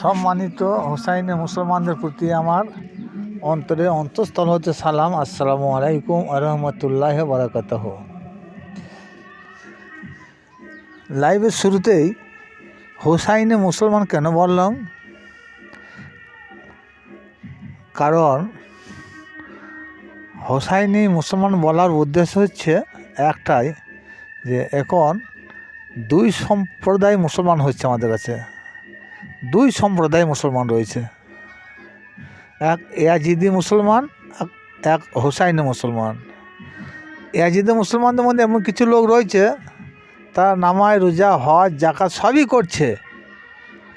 সম্মানিত হোসাইনে মুসলমানদের প্রতি আমার অন্তরে অন্তঃস্থল হতে সালাম, আসসালামু আলাইকুম আরহামতুল্লাহ বারাকাতহ। লাইভের শুরুতেই হোসাইনে মুসলমান কেন বললাম? কারণ হোসাইনি মুসলমান বলার উদ্দেশ্য হচ্ছে একটাই, যে এখন দুই সম্প্রদায় মুসলমান হচ্ছে আমাদের কাছে। দুই সম্প্রদায় মুসলমান রয়েছে। এক ইয়াজিদি মুসলমান, এক- হোসাইনি মুসলমান। এয়াজিদি মুসলমানদের মধ্যে এমন কিছু লোক রয়েছে, তারা নামায় রোজা, হজ জাকাত সবই করছে।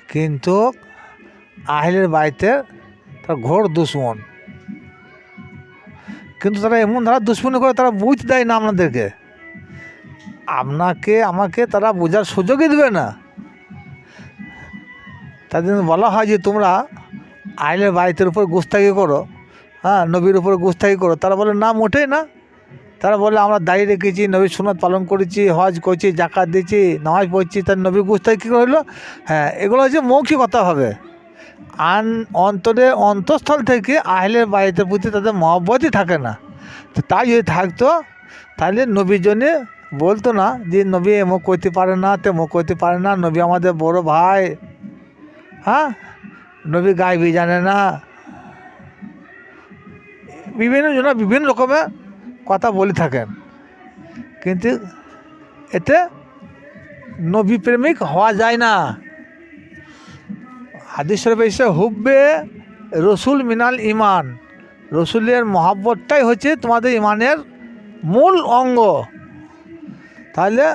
কিন্তু আহলের বাড়িতে তার ঘোর দুশ্মন। কিন্তু তারা এমন ধারা দুশ্মনী করে তারা বুঝতে দেয় না আপনাদেরকে। আপনাকে, আমাকে তারা বোঝার সুযোগই দেবে না। তাদের বলা হয় যে তোমরা আইলের বাড়িতের উপর গুস্তাকি করো হ্যাঁ নবীর উপর গুস্তাকি করো। তারা বলে, না, মোটেই না। তারা বলে, আমরা দাঁড়িয়ে রেখেছি, নবীর সুনত পালন করেছি, হজ করছি, জাকাত দিচ্ছি নামাজ পড়ছি, তার নবী গুস্তাকি কী হলো? হ্যাঁ এগুলো হচ্ছে মৌখিকতা হবে। আন অন্তরে অন্তঃস্থল থেকে আহলের বাড়িতে প্রতি তাদের মহব্বতই থাকে না। তো তাই যদি থাকতো, তাহলে নবীর জন্যে বলতো না যে, নবী এমক করতে পারে না তেমক করতে পারে না, নবী আমাদের বড় ভাই। হ্যাঁ? নবী গাইবি জানে না। বিভিন্ন জন বিভিন্ন রকমের কথা বলে থাকেন। কিন্তু এতে নবী প্রেমিক হওয়া যায় না। হাদিস শরীফে এসে হুব্বে রসুল মিনাল ইমান রসুলের মহাব্বতটাই হচ্ছে তোমাদের ইমানের মূল অঙ্গ। তাহলে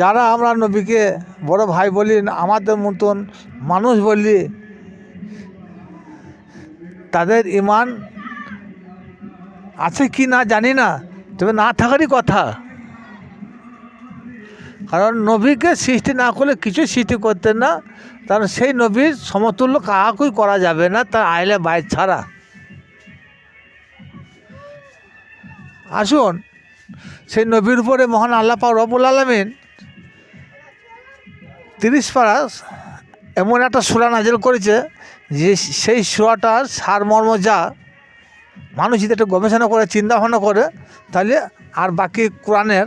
যারা আমরা নবীকে বড় ভাই বলি, আমাদের মতন মানুষ বলি, তাদের ইমান আছে কি না জানি না, তবে না থাকারই কথা। কারণ নবীকে সৃষ্টি না করলে কিছু সৃষ্টি করতেন না, কারণ সেই নবীর সমতুল্য কাহাকুই করা যাবে না, তার আইলে বাইর ছাড়া। আসুন, সেই নবীর উপরে মহান আল্লাহ পাক রবুল আলমিন তিরিশ পারাস এমন একটা সুরা নাজিল করেছে যে সেই সুরাটার সারমর্ম যা, মানুষ যদি একটু গবেষণা করে, চিন্তা ভাবনা করে, তাহলে আর বাকি কোরআনের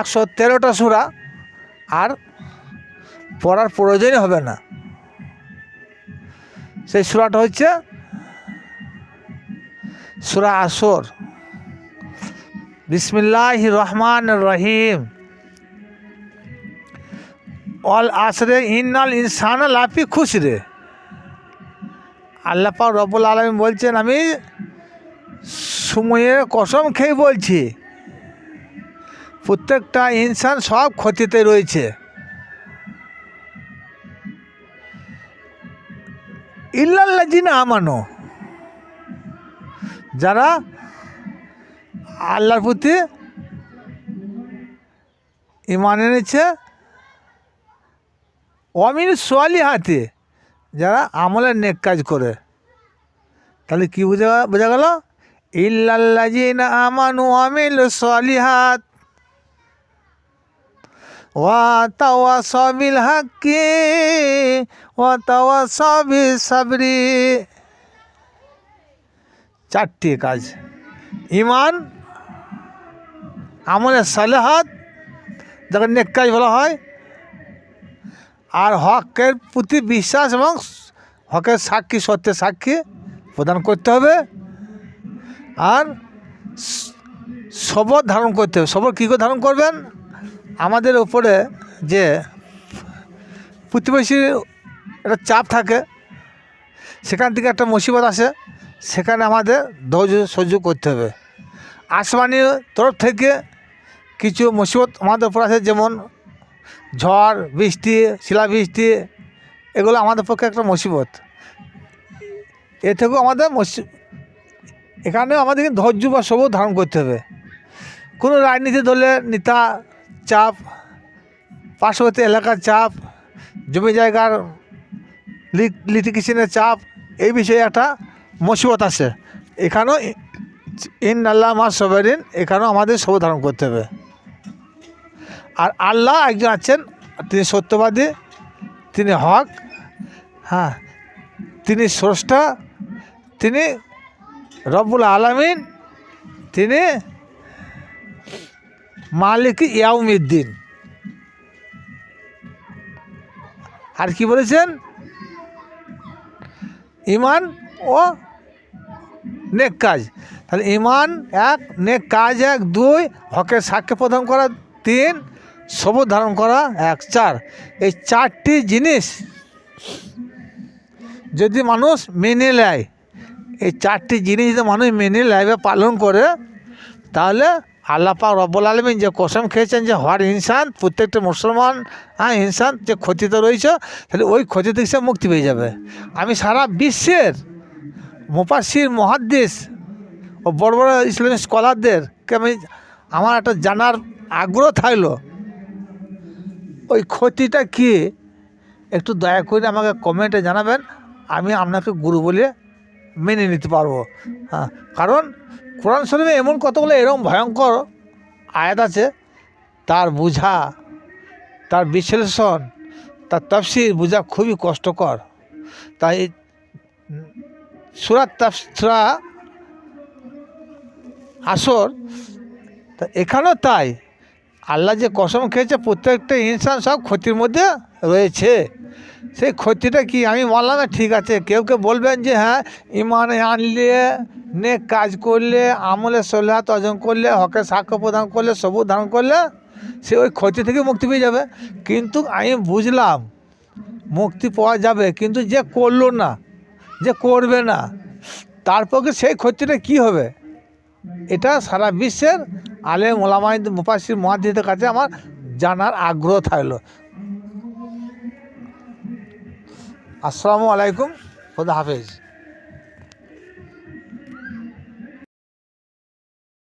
একশো তেরোটা সুরা আর পড়ার প্রয়োজনই হবে না। সেই সুরাটা হচ্ছে সুরা আসর। বিসমিল্লাহ রহমান রহিম। অল আসরে, ইন্নাল ইনসান লাফি খুশ রে আল্লাহ পাক রব্বুল আলমী বলছেন, আমি সময়ের কসম খেয়ে বলছি, প্রত্যেকটা ইনসান সব ক্ষতিতে রয়েছে। ইল্লাল্লাজিনা আমানো। যারা আল্লাহর প্রতি ইমান এনেছে অমিন সোয়ালি হাতে, যারা আমলের নেক কাজ করে। তাহলে কি বোঝা বোঝা গেল? ইল্লাল্লাজিনা আমানু আমিল সোয়ালিহাত ওয়াতাওয়াসা বিল হাক্কি ওয়াতাওয়াসা বিস সাবরি। চারটি কাজ। ইমান আমলের সালেহাত, যাকে নেক কাজ বলা হয় আর হকের প্রতি বিশ্বাস এবং হকের সাক্ষী, সত্যের সাক্ষী প্রদান করতে হবে। আর সবর ধারণ করতে হবে। সবর কী করে ধারণ করবেন? আমাদের ওপরে যে প্রতিবেশীর একটা চাপ থাকে, সেখান থেকে একটা মুসিবত আসে, সেখানে আমাদের ধৈর্য সহ্য করতে হবে। আসমানি তরফ থেকে কিছু মুসিবত আমাদের উপর আছে যেমন ঝড়, বৃষ্টি, শিলাবৃষ্টি, এগুলো আমাদের পক্ষে একটা মুসিবত। এ থেকেও আমাদের মুসি- এখানেও আমাদের ধৈর্য বা সবুজ ধারণ করতে হবে। কোনো রাজনীতি দলে নেতা চাপ, পার্শ্ববর্তী এলাকার চাপ, জমি জায়গার লিটিগেশনের চাপ, এই বিষয়ে একটা মুসিবত আছে। এখানেও ইন আল্লাহ মা সবেরিন এখানেও আমাদের সব ধারণ করতে হবে। আর আল্লাহ একজন আছেন, তিনি সত্যবাদী, তিনি হক হ্যাঁ তিনি স্রষ্টা, তিনি রব্বুল আলামিন, তিনি মালিক ইয়াউমিদ্দিন। আর কি বলেছেন? ইমান ও নেক কাজ। তাহলে ইমান এক, নেক কাজ এক, দুই, হকের সাক্ষ্য প্রদান করা তিন সবুজ ধারণ করা এক চার। এই চারটি জিনিস যদি মানুষ মেনে নেয়, এই চারটি জিনিস যদি মানুষ মেনে নেয় বা পালন করে, তাহলে আল্লাহ পাক রব্বুল আলমিন যে কসম খেয়েছেন যে হর ইনসান, প্রত্যেকটা মুসলমান হ্যাঁ ইনসান যে ক্ষতিতে রয়েছে, তাহলে ওই ক্ষতি থেকে সে মুক্তি পেয়ে যাবে। আমি সারা বিশ্বের মুপাসির মহাদ্দেশ ও বড় বড় ইসলামিক স্কলারদেরকে আমি, আমার একটা জানার আগ্রহ থাকল ওই ক্ষতিটা কি? একটু দয়া করে আমাকে কমেন্টে জানাবেন, আমি আপনাকে গুরু বলে মেনে নিতে পারব। হ্যাঁ কারণ কোরআন শরীফে এমন কতগুলো এরকম ভয়ঙ্কর আয়াত আছে, তার বোঝা, তার বিশ্লেষণ, তার তফসির বোঝা খুবই কষ্টকর। তাই সুরাত সুরা আসর, তা এখানেও তাই। আল্লাহ যে কসম খেয়েছে, প্রত্যেকটা ইনসান সব ক্ষতির মধ্যে রয়েছে। সেই ক্ষতিটা কি? আমি বললাম, না, ঠিক আছে। কেউ কেউ বলবেন যে হ্যাঁ ইমানে আনলে নে কাজ করলে, আমলে সলাহাত অর্জন করলে, হকে সাক্ষ্য প্রদান করলে সবুজ ধারণ করলে, সে ওই ক্ষতি থেকে মুক্তি পেয়ে যাবে। কিন্তু আমি বুঝলাম, মুক্তি পাওয়া যাবে, কিন্তু যে করল না, যে করবে না, তার পক্ষে সেই ক্ষতিটা কি হবে? এটা সারা বিশ্বের আলেম মোলামাই মুফাসির মহাদিদের কাছে আমার জানার আগ্রহ থাকল। আসসালামু আলাইকুম খোদা হাফেজ।